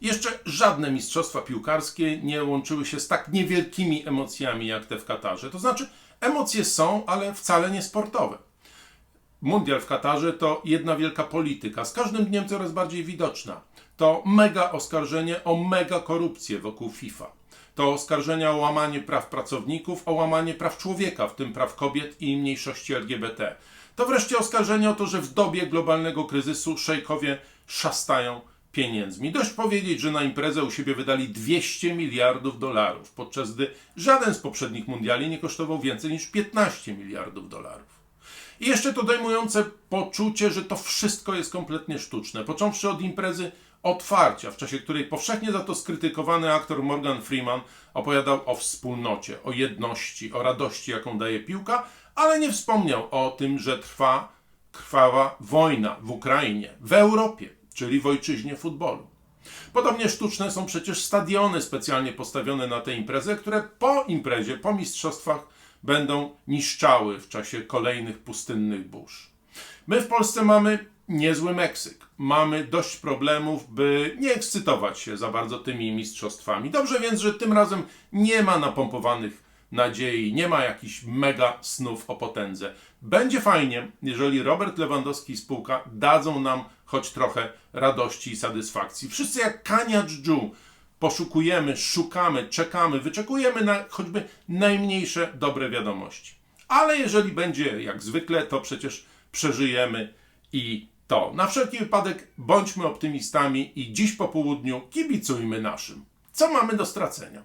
Jeszcze żadne mistrzostwa piłkarskie nie łączyły się z tak niewielkimi emocjami jak te w Katarze. To znaczy, emocje są, ale wcale nie sportowe. Mundial w Katarze to jedna wielka polityka, z każdym dniem coraz bardziej widoczna. To mega oskarżenie o mega korupcję wokół FIFA. To oskarżenia o łamanie praw pracowników, o łamanie praw człowieka, w tym praw kobiet i mniejszości LGBT. To wreszcie oskarżenie o to, że w dobie globalnego kryzysu szejkowie szastają pieniędzmi. Dość powiedzieć, że na imprezę u siebie wydali 200 miliardów dolarów, podczas gdy żaden z poprzednich mundiali nie kosztował więcej niż 15 miliardów dolarów. I jeszcze to dojmujące poczucie, że to wszystko jest kompletnie sztuczne. Począwszy od imprezy otwarcia, w czasie której powszechnie za to skrytykowany aktor Morgan Freeman opowiadał o wspólnocie, o jedności, o radości, jaką daje piłka, ale nie wspomniał o tym, że trwa krwawa wojna w Ukrainie, w Europie, czyli w ojczyźnie futbolu. Podobnie sztuczne są przecież stadiony specjalnie postawione na tę imprezę, które po imprezie, po mistrzostwach będą niszczały w czasie kolejnych pustynnych burz. My w Polsce mamy niezły Meksyk. Mamy dość problemów, by nie ekscytować się za bardzo tymi mistrzostwami. Dobrze więc, że tym razem nie ma napompowanych nadziei, nie ma jakichś mega snów o potędze. Będzie fajnie, jeżeli Robert Lewandowski i spółka dadzą nam choć trochę radości i satysfakcji. Wszyscy jak Kania Dżdżu poszukujemy, szukamy, czekamy, wyczekujemy na choćby najmniejsze dobre wiadomości. Ale jeżeli będzie jak zwykle, to przecież przeżyjemy i to. Na wszelki wypadek bądźmy optymistami i dziś po południu kibicujmy naszym. Co mamy do stracenia?